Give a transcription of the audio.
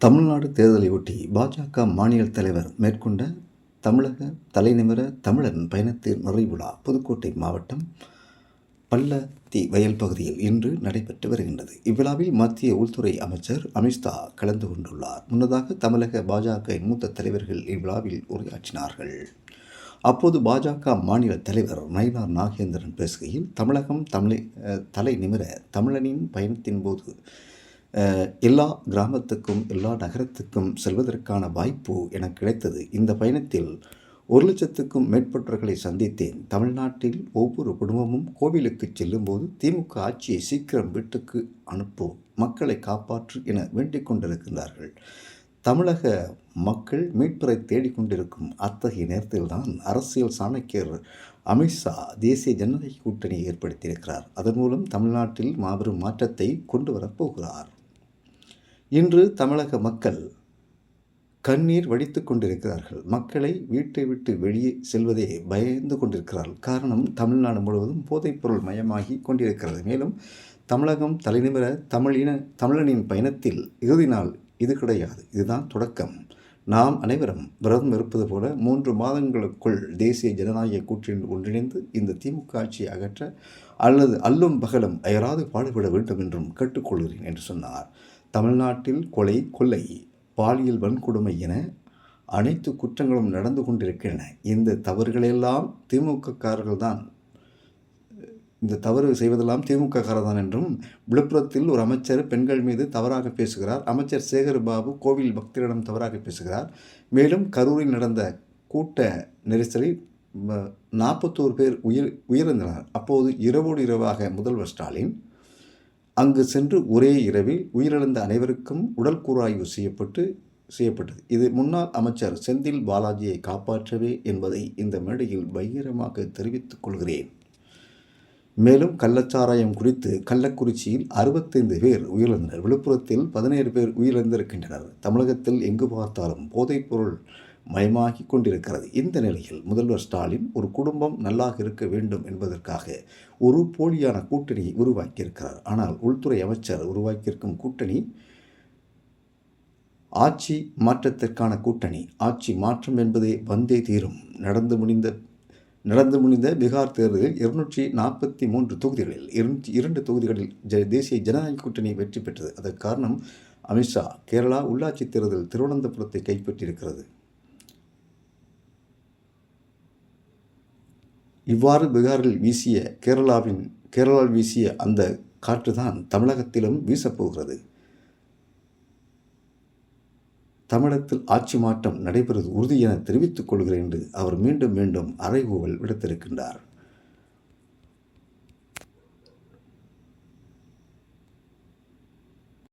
தமிழ்நாடு தேர்தலையொட்டி பாஜக மாநில தலைவர் மேற்கொண்ட தமிழக தலைநிமிர தமிழன் பயணத்தின் நிறைவுழா புதுக்கோட்டை மாவட்டம் பள்ளத்தி வயல் பகுதியில் இன்று நடைபெற்று வருகின்றது. இவ்விழாவில் மத்திய உள்துறை அமைச்சர் அமித்ஷா கலந்து கொண்டுள்ளார். முன்னதாக தமிழக பாஜக மூத்த தலைவர்கள் இவ்விழாவில் உரையாற்றினார்கள். அப்போது பாஜக மாநில தலைவர் நயினார் நாகேந்திரன் பேசுகையில் தமிழகம் தமிழை தலை நிமிர தமிழனின் பயணத்தின் போது எல்லா கிராமத்துக்கும் எல்லா நகரத்துக்கும் செல்வதற்கான வாய்ப்பு எனக்கு கிடைத்தது. இந்த பயணத்தில் ஒரு லட்சத்துக்கும் மேற்பட்டவர்களை சந்தித்தேன். தமிழ்நாட்டில் ஒவ்வொரு குடும்பமும் கோவிலுக்கு செல்லும்போது திமுக ஆட்சியை சீக்கிரம் வீட்டுக்கு அனுப்பு மக்களை காப்பாற்று என வேண்டிக் கொண்டிருக்கின்றார்கள். தமிழக மக்கள் மீட்பரை தேடிக்கொண்டிருக்கும் அத்தகைய நேரத்தில்தான் அரசியல் சாணக்கியர் அமித்ஷா தேசிய ஜனநாயக கூட்டணியை ஏற்படுத்தியிருக்கிறார். அதன் மூலம் தமிழ்நாட்டில் மாபெரும் மாற்றத்தை கொண்டு வரப்போகிறார் இன்று தமிழக மக்கள் கண்ணீர் வடித்து கொண்டிருக்கிறார்கள். மக்களை வீட்டை விட்டு வெளியே செல்வதே பயந்து கொண்டிருக்கிறார்கள். காரணம் தமிழ்நாடு முழுவதும் போதைப்பொருள் மயமாகி கொண்டிருக்கிறது. மேலும் தமிழகம் தலைநிமிர தமிழின தமிழனின் பயணத்தில் இறுதி நாள் இது கிடையாது. இதுதான் தொடக்கம். நாம் அனைவரும் விரதம் இருப்பது போல மூன்று மாதங்களுக்குள் தேசிய ஜனநாயக கூற்றில் ஒன்றிணைந்து இந்த திமுக ஆட்சியை அகற்ற அல்லது அல்லும் பகலும் அயராது பாடுபட வேண்டும் என்றும் கேட்டுக்கொள்கிறேன் என்று சொன்னார். தமிழ்நாட்டில் கொலை கொள்ளை பாலியல் வன்கொடுமை என அனைத்து குற்றங்களும் நடந்து கொண்டிருக்கின்றன. இந்த தவறுகளெல்லாம் திமுககாரர்கள் தான் இந்த தவறு செய்வதெல்லாம் திமுக தான் என்றும் விழுப்புரத்தில் ஒரு அமைச்சர் பெண்கள் மீது தவறாக பேசுகிறார். அமைச்சர் சேகர் பாபு கோவில் பக்தரிடம் தவறாக பேசுகிறார். மேலும் கரூரில் நடந்த கூட்ட நெரிசலில் நாற்பத்தோரு பேர் உயிர் உயிரிழந்தனர். அப்போது இரவோடு இரவாக முதல்வர் ஸ்டாலின் அங்கு சென்று ஒரே இரவில் உயிரிழந்த அனைவருக்கும் உடல் கூறாய்வு செய்யப்பட்டு செய்யப்பட்டது. இது முன்னாள் அமைச்சர் செந்தில் பாலாஜியை காப்பாற்றவே என்பதை இந்த மேடையில் பகிரமாக தெரிவித்துக் கொள்கிறேன். மேலும் கள்ளச்சாராயம் குறித்து கள்ளக்குறிச்சியில் அறுபத்தைந்து பேர் உயிரிழந்தனர். விழுப்புரத்தில் பதினேழு பேர் உயிரிழந்திருக்கின்றனர். தமிழகத்தில் எங்கு பார்த்தாலும் போதைப்பொருள் மயமாகி கொண்டிருக்கிறது இந்த நிலையில் முதல்வர் ஸ்டாலின் ஒரு குடும்பம் நல்லாக இருக்க வேண்டும் என்பதற்காக ஒரு போலியான கூட்டணியை உருவாக்கியிருக்கிறார். ஆனால் உள்துறை அமைச்சர் உருவாக்கியிருக்கும் கூட்டணி ஆட்சி மாற்றத்திற்கான கூட்டணி. ஆட்சி மாற்றம் என்பதே வந்தே தீரும். நடந்து முடிந்த நடந்து முடிந்த பீகார் தேர்தலில் இருநூற்றி நாற்பத்தி மூன்று தொகுதிகளில் இருநூற்றி இரண்டு தொகுதிகளில் ஜ தேசிய ஜனநாயக கூட்டணி வெற்றி பெற்றது. அதற்கு காரணம் அமித்ஷா. கேரளா உள்ளாட்சி தேர்தல் திருவனந்தபுரத்தை கைப்பற்றியிருக்கிறது. இவ்வாறு பீகாரில் வீசிய கேரளாவின் கேரளாவில் வீசிய அந்த காற்று தான் தமிழகத்திலும் வீசப்போகிறது தமிழகத்தில் ஆட்சி மாற்றம் நடைபெறுவது உறுதி என தெரிவித்துக் கொள்கிறேன் என்று அவர் மீண்டும் மீண்டும் அறைகூவல் விடுத்திருக்கின்றார்.